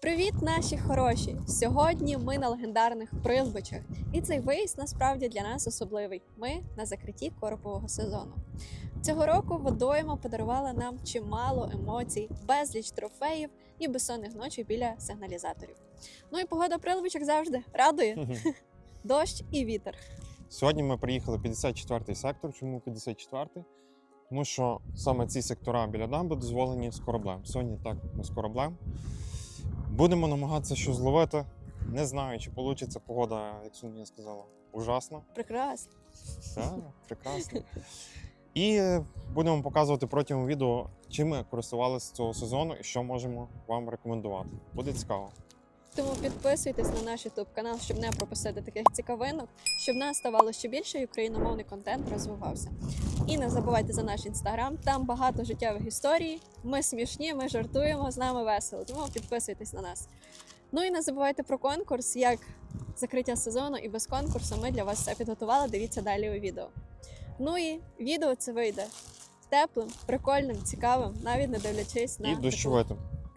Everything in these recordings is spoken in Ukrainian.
Привіт, наші хороші! Сьогодні ми на легендарних прилбичах, і цей виїзд насправді для нас особливий. Ми на закритті коропового сезону. Цього року водойма подарувала нам чимало емоцій, безліч трофеїв і безсонних ночей біля сигналізаторів. Ну і погода прилбичок завжди радує дощ і вітер. Сьогодні ми приїхали в 54-й сектор. Чому 54-й? Тому що саме ці сектора біля дамби дозволені з кораблем. Сьогодні так ми з кораблем. Будемо намагатися щось зловити. Не знаю, чи вийде погода, як Соня сказала, ужасна. Прекрасно. Так, прекрасно. І будемо показувати протягом відео, чим ми користувалися цього сезону і що можемо вам рекомендувати. Буде цікаво. Тому підписуйтесь на наш YouTube канал, щоб не пропустити таких цікавинок, щоб нас ставало ще більше і україномовний контент розвивався. І не забувайте за наш інстаграм, там багато життєвих історій. Ми смішні, ми жартуємо, з нами весело. Тому підписуйтесь на нас. Ну і не забувайте про конкурс, як закриття сезону і без конкурсу. Ми для вас все підготували. Дивіться далі у відео. Ну і відео це вийде теплим, прикольним, цікавим, навіть не дивлячись на І.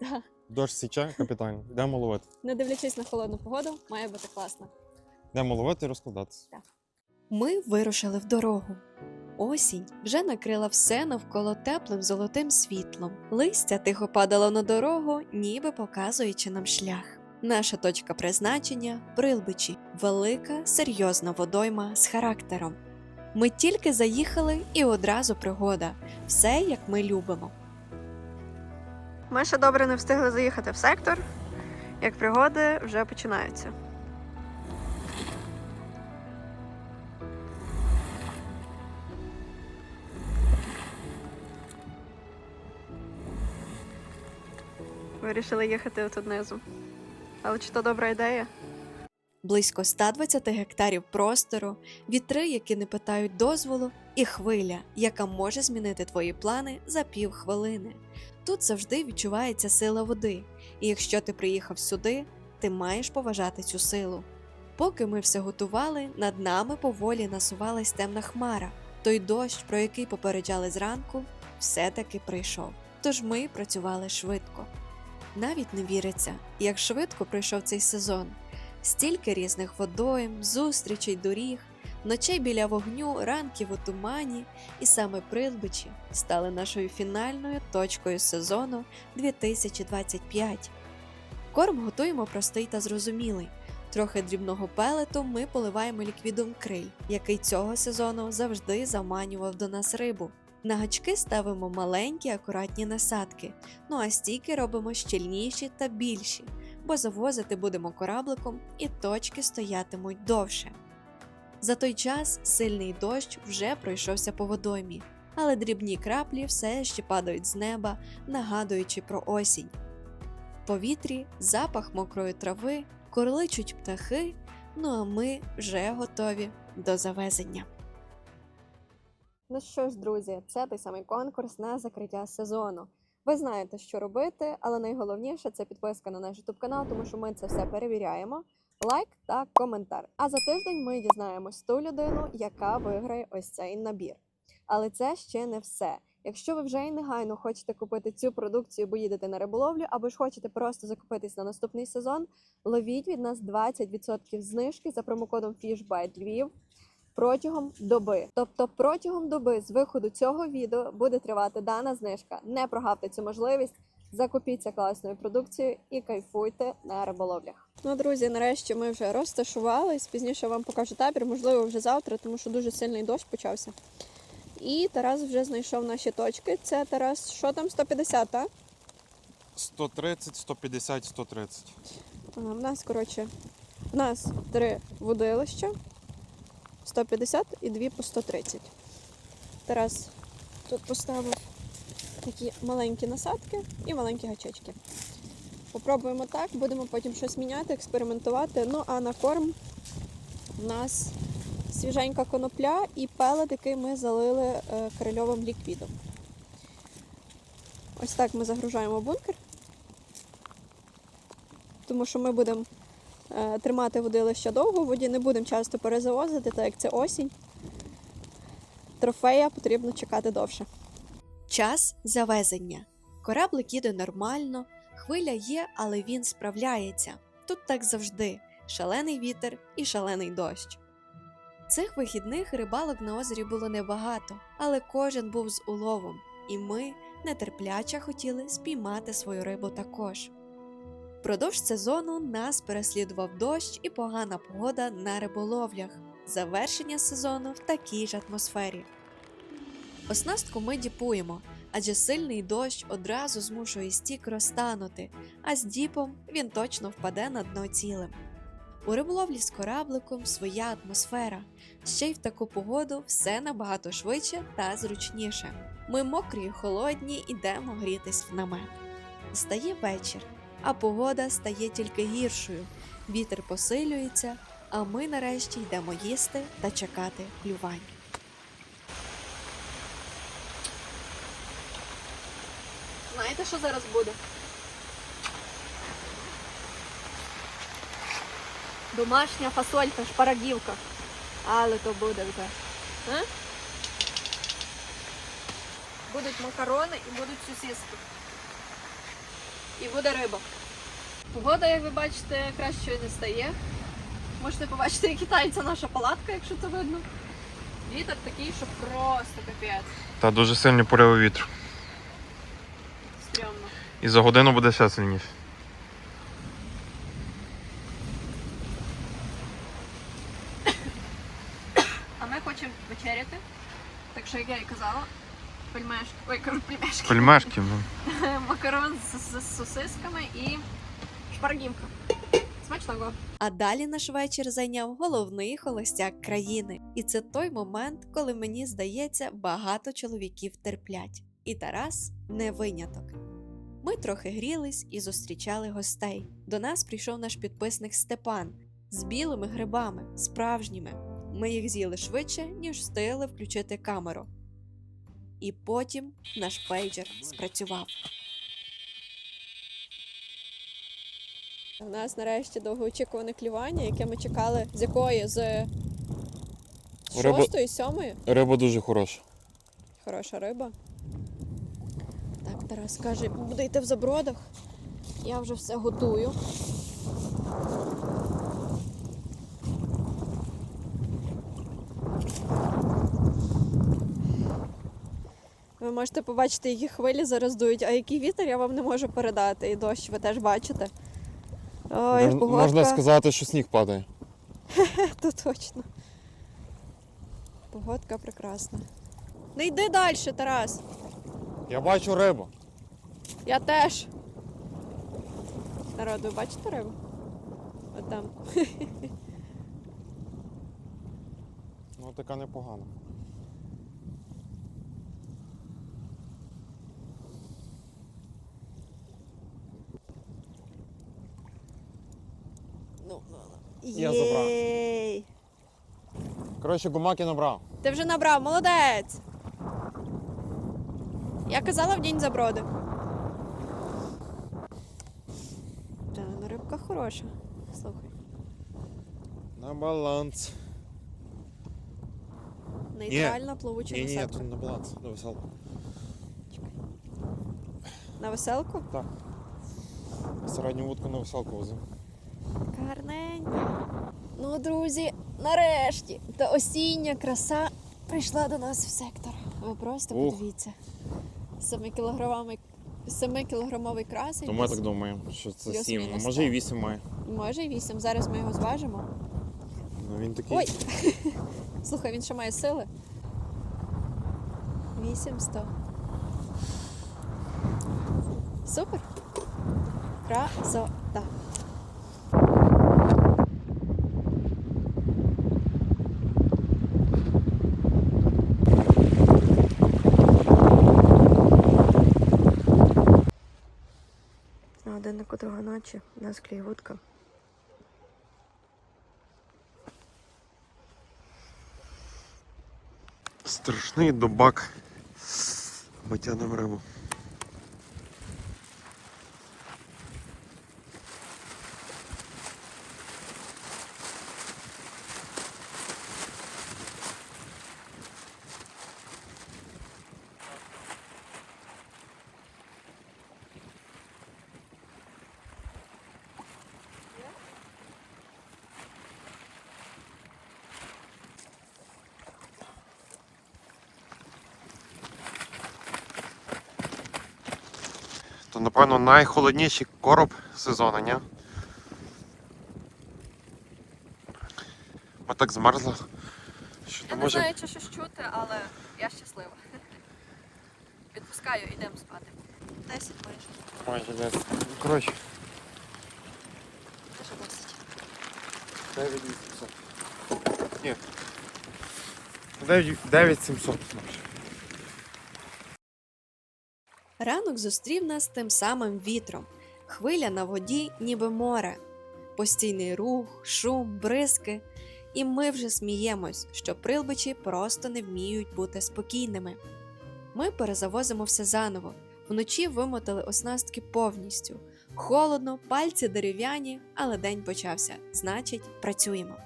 Да. Дощ січе капітально. Йдемо ловити. не дивлячись на холодну погоду, має бути класно. Йдемо ловити і розкладатися. Ми вирушили в дорогу. Осінь вже накрила все навколо теплим золотим світлом. Листя тихо падало на дорогу, ніби показуючи нам шлях. Наша точка призначення Прилбичі, велика, серйозна водойма з характером. Ми тільки заїхали і одразу пригода. Все як ми любимо. Ми ще добре не встигли заїхати в сектор, як пригоди вже починаються. Вирішили їхати тут низу. Але чи то добра ідея? Близько 120 гектарів простору, вітри, які не питають дозволу, і хвиля, яка може змінити твої плани за півхвилини. Тут завжди відчувається сила води, і якщо ти приїхав сюди, ти маєш поважати цю силу. Поки ми все готували, над нами поволі насувалась темна хмара. Той дощ, про який попереджали зранку, все-таки прийшов. Тож ми працювали швидко. Навіть не віриться, як швидко пройшов цей сезон. Стільки різних водойм, зустрічей, доріг, ночей біля вогню, ранків у тумані, і саме прилбичі стали нашою фінальною точкою сезону 2025. Корм готуємо простий та зрозумілий. Трохи дрібного пелету ми поливаємо ліквідом криль, який цього сезону завжди заманював до нас рибу. На гачки ставимо маленькі акуратні насадки, ну а стійки робимо щільніші та більші, бо завозити будемо корабликом і точки стоятимуть довше. За той час сильний дощ вже пройшовся по водоймі, але дрібні краплі все ще падають з неба, нагадуючи про осінь. В повітрі запах мокрої трави, корличуть птахи, ну а ми вже готові до завезення. Ну що ж, друзі, це той самий конкурс на закриття сезону. Ви знаєте, що робити, але найголовніше це підписка на наш YouTube канал, тому що ми це все перевіряємо. Лайк та коментар. А за тиждень ми дізнаємось ту людину, яка виграє ось цей набір. Але це ще не все. Якщо ви вже і негайно хочете купити цю продукцію, бо їдете на риболовлю, або ж хочете просто закупитись на наступний сезон, ловіть від нас 20% знижки за промокодом FishBite Львів протягом доби. Тобто протягом доби з виходу цього відео буде тривати дана знижка. Не прогавте цю можливість. Закупіться класною продукцією і кайфуйте на риболовлях. Ну, друзі, нарешті ми вже розташувались. Пізніше вам покажу табір, можливо, вже завтра, тому що дуже сильний дощ почався. І Тарас вже знайшов наші точки. Це Тарас, що там 150, так? 130, 150, 130. А, В нас, коротше, в нас три водилища 150 і дві по 130. Тарас тут поставив такі маленькі насадки і маленькі гачечки. Попробуємо так, будемо потім щось міняти, експериментувати. Ну а на корм в нас свіженька конопля і пелет, який ми залили е, крильовим ліквідом. Ось так ми загружаємо бункер тому що ми будемо тримати водилище довго в воді, не будемо часто перезавозити, так як це осінь. Трофея потрібно чекати довше. Час завезення. Кораблик їде нормально, хвиля є, але він справляється. Тут так завжди: шалений вітер і шалений дощ. Цих вихідних рибалок на озері було небагато, але кожен був з уловом, і ми нетерпляче хотіли спіймати свою рибу також. Впродовж сезону нас переслідував дощ і погана погода на риболовлях. Завершення сезону в такій ж атмосфері. Оснастку ми діпуємо, адже сильний дощ одразу змушує стік розтанути, а з діпом він точно впаде на дно цілим. У риболовлі з корабликом своя атмосфера. Ще й в таку погоду все набагато швидше та зручніше. Ми мокрі й холодні йдемо грітись в намет. Стає вечір, а погода стає тільки гіршою. Вітер посилюється, а ми нарешті йдемо їсти та чекати клювань. Знаєте, що зараз буде? Домашня фасолька, шпарагівка. Але то буде вже. Будуть макарони і будуть сосиски. І буде риба. Погода, як ви бачите, кращою не стає. Можете побачити, як китається наша палатка, якщо це видно. Вітер такий, що просто капець. Та дуже сильний пориви вітру. Стрьомно. І за годину буде ще сильніше. А ми хочемо вечеряти. Так що, як я і казала, пельмешки. Ой, кажу, пельмешки. Пельмешки. Макарон з, з, з сосисками і шпаргівка. Смачного. А далі наш вечір зайняв головний холостяк країни. І це той момент, коли мені здається, багато чоловіків терплять. І Тарас не виняток. Ми трохи грілись і зустрічали гостей. До нас прийшов наш підписник Степан з білими грибами, справжніми. Ми їх з'їли швидше, ніж встигли включити камеру. І потім наш пейджер спрацював. У нас нарешті довгоочікуване клювання, яке ми чекали з якої? З Риба- шостої, сьомої? Риба дуже хороша. Хороша риба. Так, Тарас каже, буде йти в забродах. Я вже все готую. Ви можете побачити, які хвилі зараз дують, а який вітер я вам не можу передати. І дощ ви теж бачите. Ой, погодка. Можна сказати, що сніг падає. То точно. Погодка прекрасна. Не йди далі, Тарас. Я бачу рибу. Я теж. Народ, ви бачите рибу? От там. Ну така непогана. Ну, ну, ну. Я забрав. Єй! Коротше, гумаки набрав. Ти вже набрав, молодець! Я казала в день заброди. Та, ну рибка хороша. Слухай. На баланс. Нейтральна плавуча Ні, ні, тут на баланс, на веселку. На веселку? Так. Середню вудку на веселку возив. Гарненько. Ну, друзі, нарешті та осіння краса прийшла до нас в сектор. Ви просто Ух. подивіться. Семикілограмовий, семикілограмовий красень. То ми так думаємо, що це Плюс-мінус 7, так. може і 8 має. Може і вісім. Зараз ми його зважимо. Ну він такий. Ой! Слухай, він ще має сили. Вісім сто. Супер. Красота. На друга у нас кліє вудка. Страшний добак. Ми тянемо рибу. Напевно, найхолодніший короб сезону, ні? Бо так змерзло. Що Я не може. знаю, чи щось чути, але я щаслива. Відпускаю, йдемо спати. Десять майже. Майже десь. Ну, Коротше, Дуже досить. 9800. Ні. 9 9700. Ранок зустрів нас тим самим вітром. Хвиля на воді, ніби море. Постійний рух, шум, бризки. І ми вже сміємось, що прилбичі просто не вміють бути спокійними. Ми перезавозимо все заново. Вночі вимотали оснастки повністю. Холодно, пальці дерев'яні, але день почався. Значить, працюємо.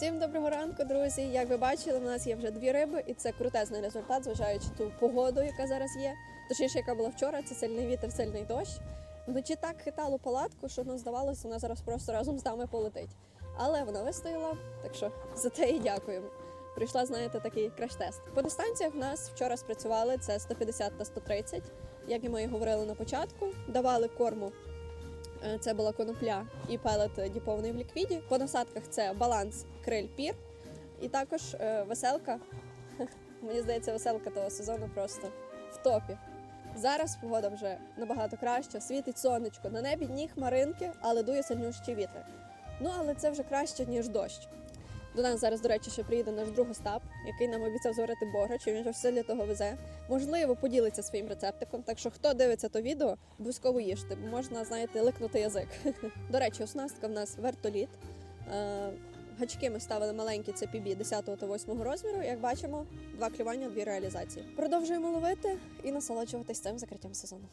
Всім доброго ранку, друзі. Як ви бачили, в нас є вже дві риби, і це крутезний результат, зважаючи ту погоду, яка зараз є. Точніше, яка була вчора, це сильний вітер, сильний дощ. Вночі так хитало палатку, що ну, здавалося, вона зараз просто разом з нами полетить. Але вона вистояла, так що за те і дякуємо. Прийшла, знаєте, такий краш-тест. По дистанціях в нас вчора спрацювали це 150 та 130. Як і ми і говорили на початку, давали корму Це була конопля і пелет е, діпований в ліквіді. По насадках це баланс криль пір, і також е, веселка. Мені здається, веселка того сезону просто в топі. Зараз погода вже набагато краща, світить сонечко, на небі дні хмаринки, але дує сильнющий вітер. Ну але це вже краще, ніж дощ. До нас зараз, до речі, ще приїде наш друг Остап, який нам обіцяв зварити бограч, і він вже все для того везе. Можливо, поділиться своїм рецептиком. Так що, хто дивиться то відео, обов'язково їжте, бо можна, знаєте, ликнути язик. До речі, оснастка в нас вертоліт. Е, Гачки ми ставили маленькі, це PB 10 та 8 розміру. Як бачимо, два клювання, дві реалізації. Продовжуємо ловити і насолоджуватись цим закриттям сезону.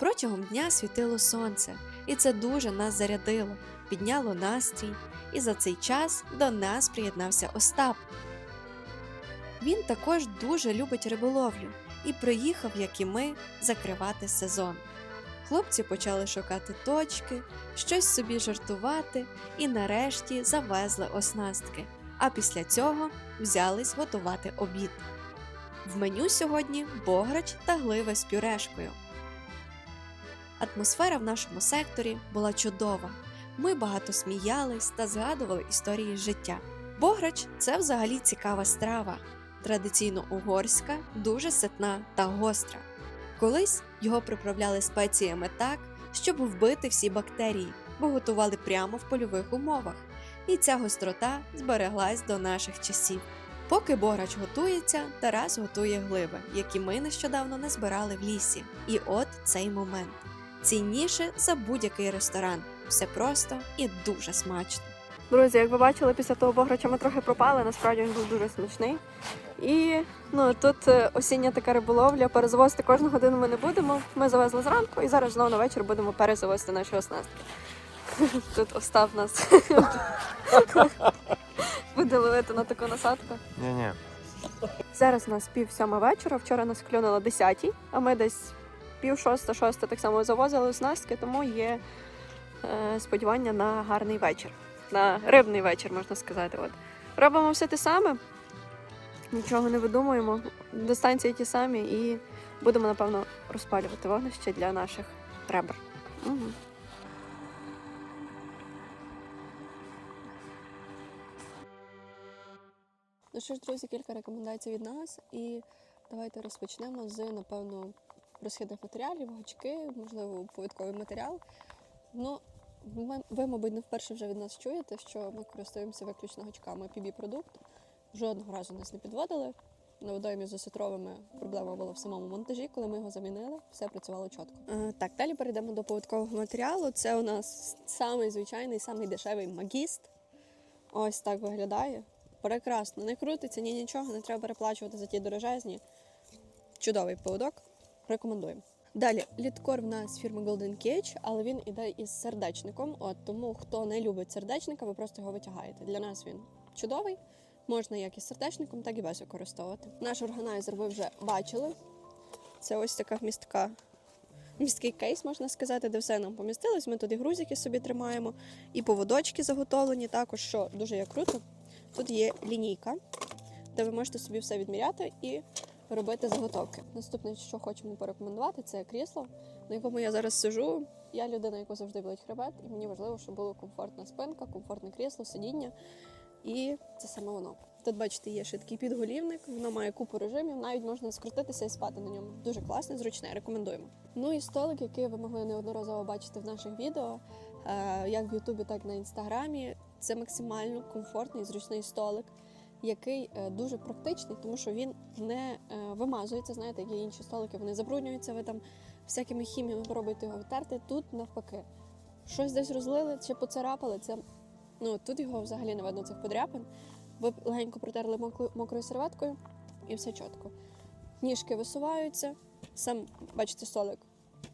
Протягом дня світило сонце, і це дуже нас зарядило, підняло настрій, і за цей час до нас приєднався Остап. Він також дуже любить риболовлю і приїхав, як і ми, закривати сезон. Хлопці почали шукати точки, щось собі жартувати і нарешті завезли оснастки. А після цього взялись готувати обід. В меню сьогодні бограч та гливи з пюрешкою. Атмосфера в нашому секторі була чудова. Ми багато сміялись та згадували історії життя. Бограч це взагалі цікава страва, традиційно угорська, дуже ситна та гостра. Колись його приправляли спеціями так, щоб вбити всі бактерії, бо готували прямо в польових умовах. І ця гострота збереглась до наших часів. Поки бограч готується, Тарас готує гливи, які ми нещодавно назбирали в лісі. І от цей момент цінніше за будь-який ресторан. Все просто і дуже смачно. Друзі, як ви бачили, після того бограча ми трохи пропали, насправді він був дуже смачний. І ну тут е, осіння така риболовля, перезавозити кожну годину ми не будемо. Ми завезли зранку і зараз знову на вечір будемо перезавозити наші оснастки. Тут Остап нас буде ловити на таку насадку. Ні-ні. Зараз у нас пів сьома вечора. Вчора нас клюнуло 10, а ми десь пів шоста, шоста так само завозили оснастки, тому є е, сподівання на гарний вечір. На рибний вечір, можна сказати. От. Робимо все те саме, нічого не видумуємо. Дистанції ті самі і будемо, напевно, розпалювати вогнище для наших ребр. Угу. Ну що ж, друзі, кілька рекомендацій від нас, і давайте розпочнемо з, напевно, розхідних матеріалів, гачки, можливо, повідковий матеріал. Ну, ви, мабуть, не вперше вже від нас чуєте, що ми користуємося виключно гачками PB продукт. Жодного разу нас не підводили. На водоймі з осетровими проблема була в самому монтажі, коли ми його замінили, все працювало чітко. Е, так, далі перейдемо до повідкового матеріалу. Це у нас самий звичайний, самий дешевий магіст. Ось так виглядає. Прекрасно, не крутиться, ні нічого, не треба переплачувати за ті дорожезні. Чудовий поводок. Рекомендуємо. Далі, літкор в нас фірми Golden Cage, але він іде із сердечником. От тому, хто не любить сердечника, ви просто його витягаєте. Для нас він чудовий. Можна як із сердечником, так і без використовувати. Наш органайзер ви вже бачили. Це ось така вмістка. Місткий кейс, можна сказати, де все нам помістилось. Ми туди грузики собі тримаємо, і поводочки заготовлені. Також, що дуже є круто, тут є лінійка, де ви можете собі все відміряти і робити заготовки. Наступне, що хочемо порекомендувати, це крісло, на якому я зараз сиджу. Я людина, яку завжди болить хребет, і мені важливо, щоб була комфортна спинка, комфортне крісло, сидіння. І це саме воно. Тут, бачите, є ще такий підголівник, воно має купу режимів, навіть можна скрутитися і спати на ньому. Дуже класне, зручне, рекомендуємо. Ну і столик, який ви могли неодноразово бачити в наших відео, е, як в Ютубі, так і на інстаграмі. Це максимально комфортний, зручний столик, який е, дуже практичний, тому що він не е, вимазується. Знаєте, є інші столики, вони забруднюються, ви там всякими хіміями пробуєте його втерти. Тут навпаки. Щось десь розлили чи поцарапали. Це ну тут його взагалі не видно цих подряпин. Ви легенько протерли мокрою, серветкою і все чітко. Ніжки висуваються. Сам бачите, столик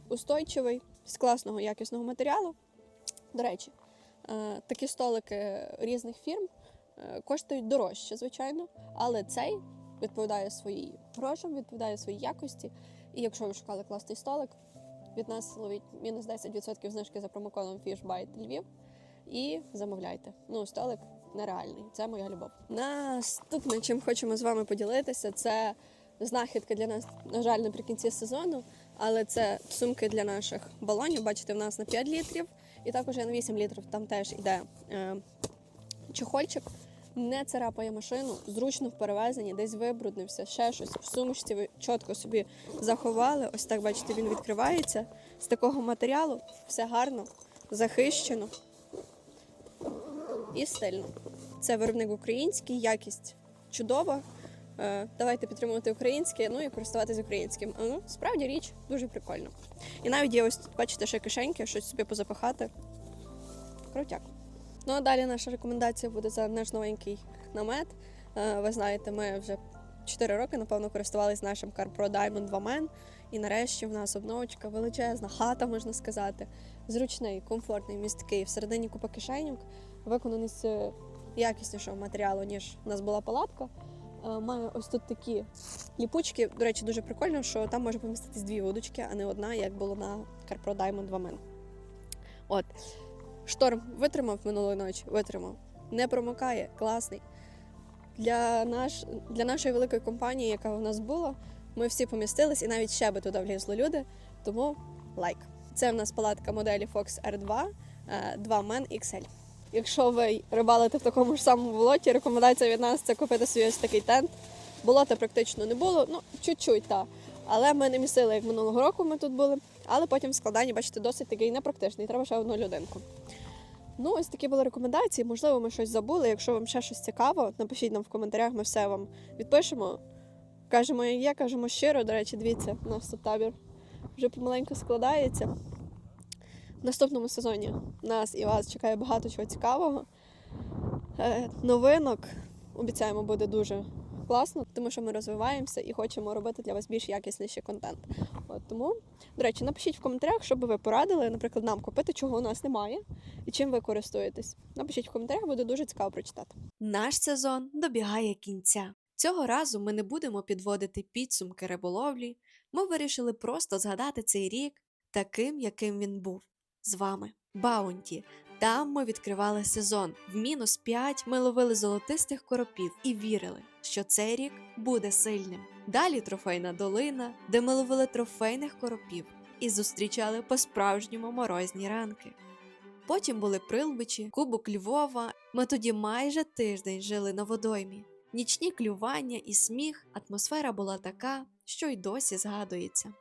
устойчивий, з класного якісного матеріалу. До речі, е, такі столики різних фірм коштують дорожче, звичайно, але цей відповідає своїм грошам, відповідає своїй якості. І якщо ви шукали класний столик, від нас ловіть мінус 10% знижки за промокодом FishBite Львів і замовляйте. Ну, столик нереальний. Це моя любов. Наступне, чим хочемо з вами поділитися, це знахідка для нас, на жаль, наприкінці сезону. Але це сумки для наших балонів. Бачите, в нас на 5 літрів, і також на 8 літрів. Там теж іде е, чехольчик. Не царапає машину, зручно в перевезенні, десь вибруднився, ще щось. В сумочці ви чітко собі заховали. Ось так, бачите, він відкривається. З такого матеріалу все гарно, захищено і стильно. Це виробник український, якість чудова. Е, Давайте підтримувати українське, ну і користуватись українським. Ну, справді річ дуже прикольно. І навіть є ось тут, бачите, ще кишеньки, щось собі позапихати. Крутяк. Ну а далі наша рекомендація буде за наш новенький намет. Е, Ви знаєте, ми вже 4 роки, напевно, користувалися нашим CarPro Diamond 2 Men. І нарешті в нас обновочка величезна, хата, можна сказати. Зручний, комфортний, місткий. Всередині купа кишеньок, виконаний з якіснішого матеріалу, ніж у нас була палатка. Е, Має ось тут такі ліпучки. До речі, дуже прикольно, що там може поміститись дві вудочки, а не одна, як було на CarPro Diamond 2 Men. От. Шторм витримав минулої ночі, витримав. Не промокає, класний. Для, наш, для нашої великої компанії, яка у нас була, ми всі помістились і навіть ще би туди влізли люди. Тому лайк. Це в нас палатка моделі Fox R2 е, 2 Men XL. Якщо ви рибалите в такому ж самому болоті, рекомендація від нас це купити собі ось такий тент. Болота практично не було, ну чуть-чуть та. Але ми не місили, як минулого року ми тут були. Але потім в складанні, бачите, досить такий непрактичний. Треба ще одну людинку. Ну, ось такі були рекомендації. Можливо, ми щось забули. Якщо вам ще щось цікаво, напишіть нам в коментарях, ми все вам відпишемо. Кажемо, як є, кажемо щиро. До речі, дивіться, у нас тут табір вже помаленьку складається. В наступному сезоні нас і вас чекає багато чого цікавого. Е, новинок обіцяємо буде дуже класно, тому що ми розвиваємося і хочемо робити для вас більш якісніший контент. От тому, до речі, напишіть в коментарях, що би ви порадили, наприклад, нам купити, чого у нас немає, і чим ви користуєтесь. Напишіть в коментарях, буде дуже цікаво прочитати. Наш сезон добігає кінця. Цього разу ми не будемо підводити підсумки риболовлі. Ми вирішили просто згадати цей рік таким, яким він був. З вами Баунті. Там ми відкривали сезон. В мінус 5 ми ловили золотистих коропів і вірили, що цей рік буде сильним. Далі трофейна долина, де ми ловили трофейних коропів і зустрічали по-справжньому морозні ранки. Потім були прилбичі, кубок Львова. Ми тоді майже тиждень жили на водоймі. Нічні клювання і сміх, атмосфера була така, що й досі згадується.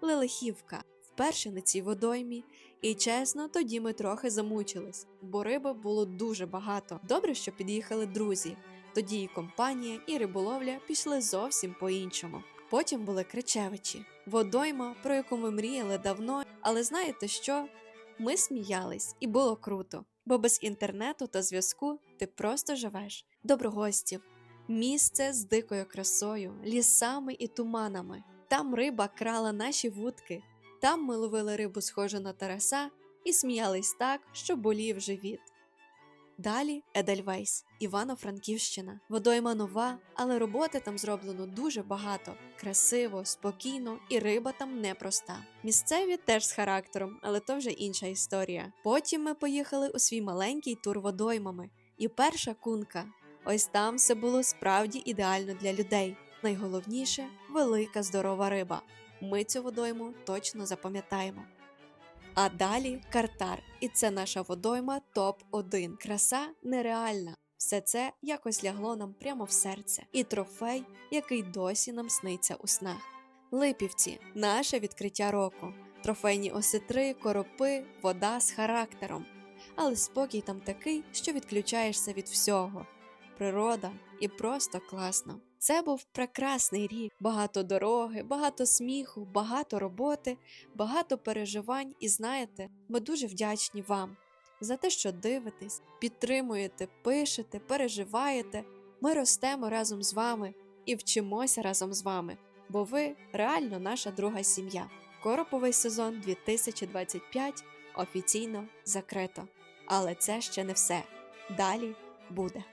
Лелехівка вперше на цій водоймі, і чесно, тоді ми трохи замучились, бо риби було дуже багато. Добре, що під'їхали друзі. Тоді і компанія, і риболовля пішли зовсім по-іншому. Потім були Кричевичі, водойма, про яку ми мріяли давно, але знаєте що? Ми сміялись, і було круто, бо без інтернету та зв'язку ти просто живеш. Доброгостів, місце з дикою красою, лісами і туманами. Там риба крала наші вудки, там ми ловили рибу, схожу на Тараса, і сміялись так, що болів живіт. Далі Едельвейс, Івано-Франківщина. Водойма нова, але роботи там зроблено дуже багато. Красиво, спокійно, і риба там непроста. Місцеві теж з характером, але то вже інша історія. Потім ми поїхали у свій маленький тур водоймами. І перша кунка. Ось там все було справді ідеально для людей. найголовніше велика здорова риба. Ми цю водойму точно запам'ятаємо. А далі картар, і це наша водойма топ-1. Краса нереальна. Все це якось лягло нам прямо в серце, і трофей, який досі нам сниться у снах. Липівці наше відкриття року. Трофейні осетри, коропи, вода з характером. Але спокій там такий, що відключаєшся від всього. Природа і просто класно. Це був прекрасний рік. Багато дороги, багато сміху, багато роботи, багато переживань. І знаєте, ми дуже вдячні вам за те, що дивитесь, підтримуєте, пишете, переживаєте. Ми ростемо разом з вами і вчимося разом з вами, бо ви реально наша друга сім'я. Короповий сезон 2025 офіційно закрито. Але це ще не все. Далі буде.